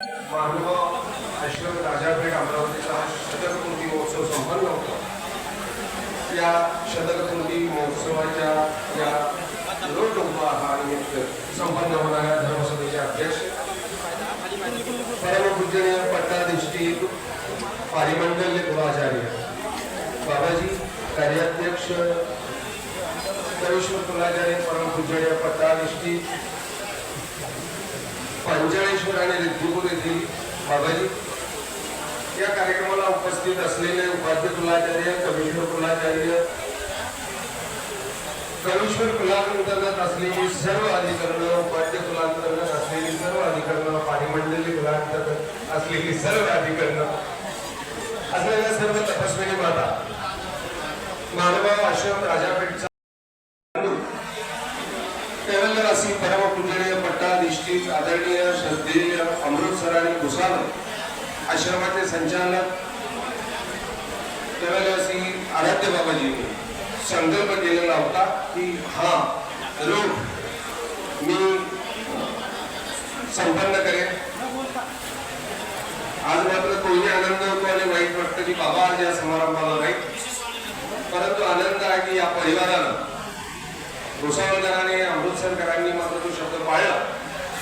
महानुभाव आश्रम राजापेठ अमरावतीचा हा शतकपूर्ती महोत्सव संपन्न होतो. या शतकपूर्ती महोत्सवाच्या या निमित्त संपन्न होणाऱ्या धर्मसभेचे अध्यक्ष परमपूजनीय पट्टाधिष्ठी पारिमंडल कुलाचार्य बाबाजी कार्याध्यक्ष कविश्वर कुलाचार्य परमपूजनीय पट्टाधिष्ठी पंचाळेश्वर आणि येथील बाबाजी या कार्यक्रमाला उपस्थित असलेले उपाध्य कुलाचार्य कवीश्वर कुलाचार्य कवीश्वर कुलांतर्गत असलेली सर्व अधिकरणं उपाध्य कुलांतर्गत असलेली सर्व अधिकरणं पाणीमंडली कुलांतर्गत असलेली सर्व अधिकरणं. असलेल्या सर्व तपस्विनी माता मानवा आश्रम राजापेठचा संचालक केवलवासी आराध्य बाबाजी संकल्प केलेला होता की हा रोग मी संपन्न करेन. आज मात्र तोही आनंद होतो आणि वाईट वाटतं की बाबा आज या समारंभाला नाही. परंतु आनंद आहे की या परिवारानं भुसावळकरांनी अमृतसरकरांनी मात्र तो शब्द पाळला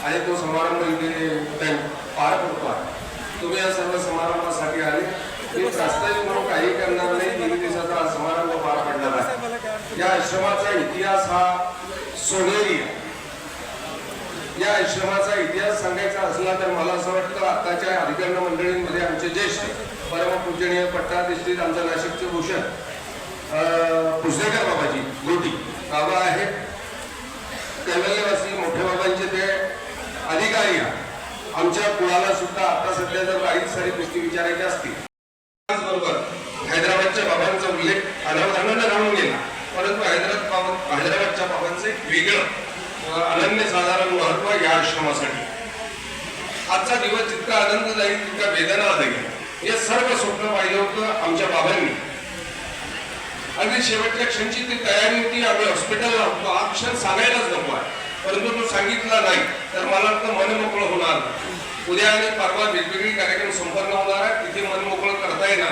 आणि तो समारंभ इथे पार पडतो आहे. तुम्ही या सर्व समारंभासाठी आले मी प्रास्ताविक म्हणून काही करणार नाही तीन दिवसाचा हा समारंभ पार पडणार आहे या आश्रमाचा इतिहास हा सोनेरी या आश्रमाचा इतिहास सांगायचा असला तर मला असं वाटतं आताच्या अधिकरण मंडळींमध्ये आमचे ज्येष्ठ परमपूजनीय पट्टाधिष्ठित आमचं नाशिकचे भूषण पुसेकर बाबाजी गोटी बाबा आहेत. कैवल्यवासी मोठे बाबांचे ते अधिकारी आमच्या कुळाला सुद्धा आता सध्या जर काहीच सारी गोष्टी विचारायच्या असतील त्याचबरोबर हैदराबादच्या बाबांचा उल्लेख अनावधानानं राहून गेला. परंतु हैदराबाद बाबा हैदराबादच्या बाबांचं एक वेगळं अं, अनन्यसाधारण महत्त्व या आश्रमासाठी. आजचा दिवस जितका आनंद जाईल तितका वेदना जाईल हे सर्व स्वप्न पाहिलं होतं आमच्या बाबांनी. अगदी शेवटच्या क्षणची ती तयारी होती आम्ही हॉस्पिटलला होतो. हा क्षण सांगायलाच नको आहे. परंतु तो सांगितला नाही तर मला वाटतं मन मोकळं होणार उद्या आणि परवा वेगवेगळे कार्यक्रम संपन्न होणार आहे तिथे मन मोकळं करता येणार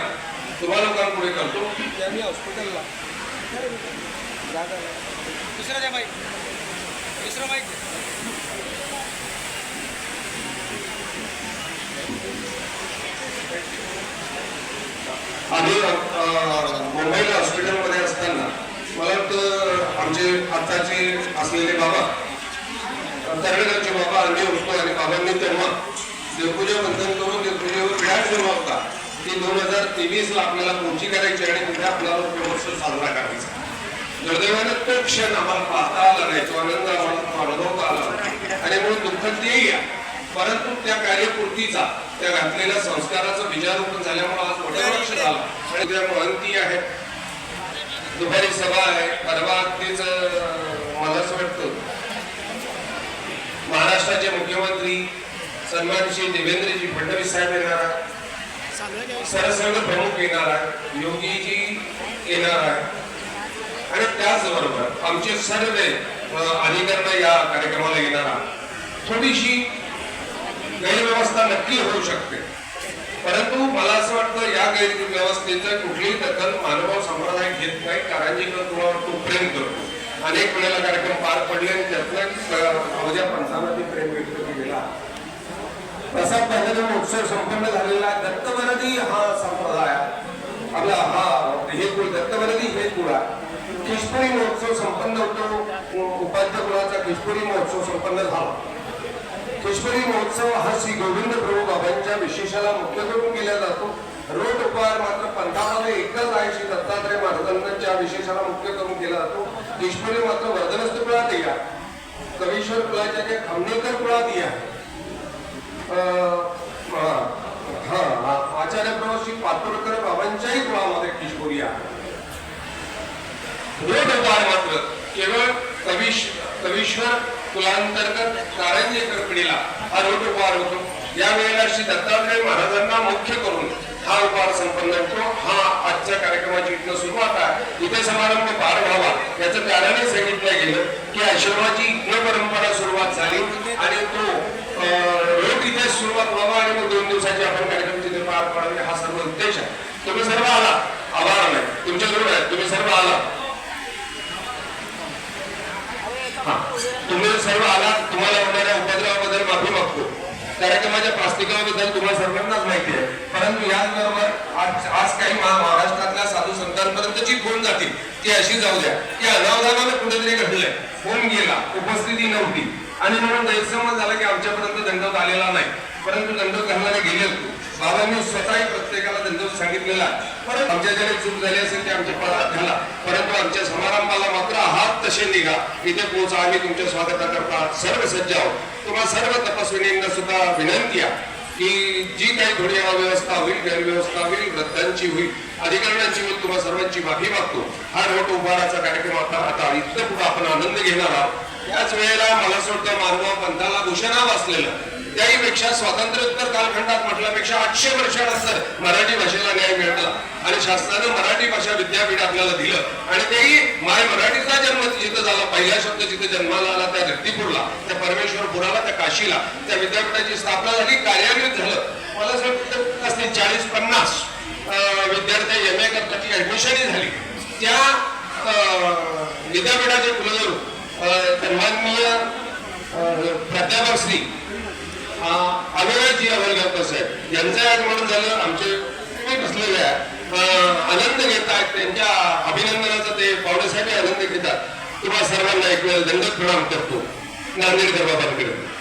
तुम्हा लोकांपुढे करतो. की आम्ही हॉस्पिटलला दुसरा द्या माईक दुसरं माईक आम्ही मुंबईला हॉस्पिटलमध्ये असताना मला वाटतं आमचे आत्ताचे असलेले बाबा तरडगावचे बाबा आम्ही होतो आणि बाबांनी तेव्हा देवपूजा बंधन करून देवपूजेवर विराट जमा होता. ती दोन हजार तेवीस ला आपल्याला पुढची करायची आणि तिथे आपल्याला तो साजरा करायचा दुर्दैवानं तो क्षण आम्हाला पाहता आला नाही तो आनंद आम्हाला अनुभवता आला आणि म्हणून दुःख तेही या परंतु त्या कार्यपूर्तीचा त्या घातलेल्या संस्काराचं बीजारोपण झाल्यामुळे आज मोठ्या लक्ष झालं आणि त्या महंती आहे. दुपारी सभा आहे. परवा अगदीच मला असं वाटतं महाराष्ट्राचे मुख्यमंत्री सन्मानश्री देवेंद्रजी फडणवीस साहेब येणार सरसंघ प्रमुख येणार आहे. योगीजी येणार आहे. आणि त्याचबरोबर आमचे सर्व अं, अधिकरण या कार्यक्रमाला येणार आहे थोडीशी गैरव्यवस्था नक्की होऊ शकते. परंतु मला असं वाटतं या गैरव्यवस्थेचं कुठलीही दखल मानव संप्रदाय घेत नाही कारंजीकर तुम्हाला तो प्रेम करतो. अनेक वेळेला कार्यक्रम पार पडले आणि त्यातल्या अवघ्या ते प्रेम व्यक्त केलेला प्रसाद पद्धतीने उत्सव संपन्न झालेला दत्तवरदी हा संप्रदाय. आपला हा हे कुळ दत्तवरदी हे कुळ आहे. किशपुरी महोत्सव संपन्न होतो. उपाध्य कुळाचा किशपुरी महोत्सव संपन्न झाला. केशवरी महोत्सव हा श्री गोविंद प्रभू बाबांच्या विशेषाला मुख्य करून केला जातो. रोट उपहार मात्र पंथामध्ये एकच आहे श्री दत्तात्रय महाराजांच्या विशेषाला मुख्य करून केला जातो. केशवरी मात्र वर्धनस्थ कुळात या कवीश्वर कुळाच्या जे खामनेकर कुळात या अं, आचार्य प्रभू श्री पातुरकर बाबांच्याही कुळामध्ये किशोरी आहे. रोड उपहार मात्र केवळ कविश कवीश्वर कुलांतर्गत कारंजेकर पिढीला हा रोड उपहार होतो. या वेळेला श्री दत्तात्रय महाराजांना मुख्य करून हा उपहार संपन्न होतो. हा आजच्या कार्यक्रमाची इथं सुरुवात आहे. इथे समारंभ पार व्हावा याचं कारणही सांगितलं गेलं की आश्रमाची इथं परंपरा सुरुवात झाली आणि तो अं, रोग इथे सुरुवात व्हावा तुम्ही सर्व आला. आभार नाही तुमच्याकडून आहे. तुम्ही सर्व आला. तुम्ही सर्व आला. तुम्हाला होणाऱ्या उपद्रवाबद्दल माफी मागतो. कार्यक्रमाच्या प्रास्तिकाबद्दल तुम्हाला सर्वांनाच माहिती आहे. परंतु याचबरोबर आज आज काही महाराष्ट्रातल्या साधू संतांपर्यंत जी फोन जातील. ती अशी जाऊ द्या. की अनावधानानं कुठेतरी घडलंय. फोन गेला. उपस्थिती नव्हती. आणि म्हणून गैरसमज झाला की आमच्यापर्यंत दंडवत आलेला नाही. परंतु दंडवत घालणारे गेले बाबांनी स्वतःही प्रत्येकाला दंडवत सांगितलेला परंतु आमच्या ज्याने चूक झाली असेल ते आमच्या पदात घाला. परंतु आमच्या समारंभाला मात्र हात तसे निघा. इथे पोहोचा आम्ही तुमच्या स्वागताकरता सर्व सज्ज आहोत. तुम्हाला सर्व तपस्विनींना सुद्धा विनंती आहे की जी काही थोडी अव्यवस्था होईल गैरव्यवस्था होईल वृद्धांची होईल अधिकाऱ्यांची होईल तुम्हाला सर्वांची माफी मागतो. हा रोट उभाराचा कार्यक्रम आता आता इथं पुढे आपण आनंद घेणार आहोत. याच वेळेला मला असं वाटतं मानवा पंथाला घोषणा वाचलेलं त्याही पेक्षा स्वातंत्र्योत्तर कालखंडात म्हटल्यापेक्षा आठशे वर्षानंतर मराठी भाषेला न्याय मिळाला. आणि शासनानं मराठी भाषा विद्यापीठ आपल्याला दिलं. आणि तेही माय मराठीचा जन्म जिथं झाला पहिला शब्द जिथे जन्माला आला त्या व्यक्तीपूरला त्या परमेश्वरपुराला त्या काशीला त्या विद्यापीठाची स्थापना झाली कार्यान्वित झालं. मला असं वाटतं असतील चाळीस पन्नास अं, विद्यार्थी एम ए करताची ऍडमिशनही झाली. त्या अं, विद्यापीठाचे कुलगुरू अं, सन्माननीय अं, प्राध्यापक श्री अभिराजी अवलगावकर साहेब यांचं आगमन झालं आमचे तुम्ही बसलेले आनंद घेत आनंद घेतात त्यांच्या अभिनंदनाचा ते पावणे आनंद घेतात. तुम्हाला सर्वांना एक वेळ दंगत प्रणाम करतो. नांदेडकर बाबांकडे.